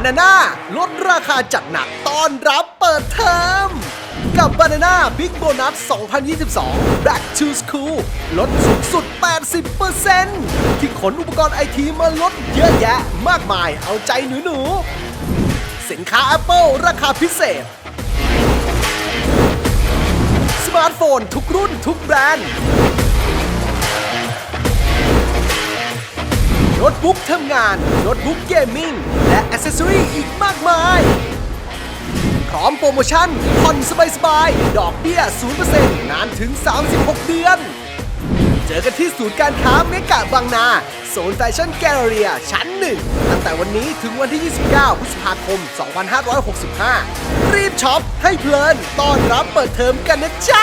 Banana ลดราคาจัดหนักต้อนรับเปิดเทอมกับ Banana Big Bonus 2022 Back to School ลดสูงสุด 80%ที่ขนอุปกรณ์ไอทีมาลดเยอะแยะมากมายเอาใจหนูๆสินค้า Apple ราคาพิเศษ สมาร์ทโฟนทุกรุ่นทุกแบรนด์ บุ๊กทำงาน โน้ตบุ๊กเกมมิ่ง และอ c เซสซอรีอีกมากมาย พร้อมโปรโมชั่นผ่อนสบายๆ ดอกเบี้ย 0%นานถึง 36 เดือน เจอกันที่ศูนย์การค้าเมกะบางนาโซนแฟชั่นแกลเลอรีชั้นหนึ่งตั้งแต่วันนี้ถึงวันที่ 29 พฤษภาคม 2565 รีบช็อปให้เพลินต้อนรับเปิดเทอมกันนะจ๊ะ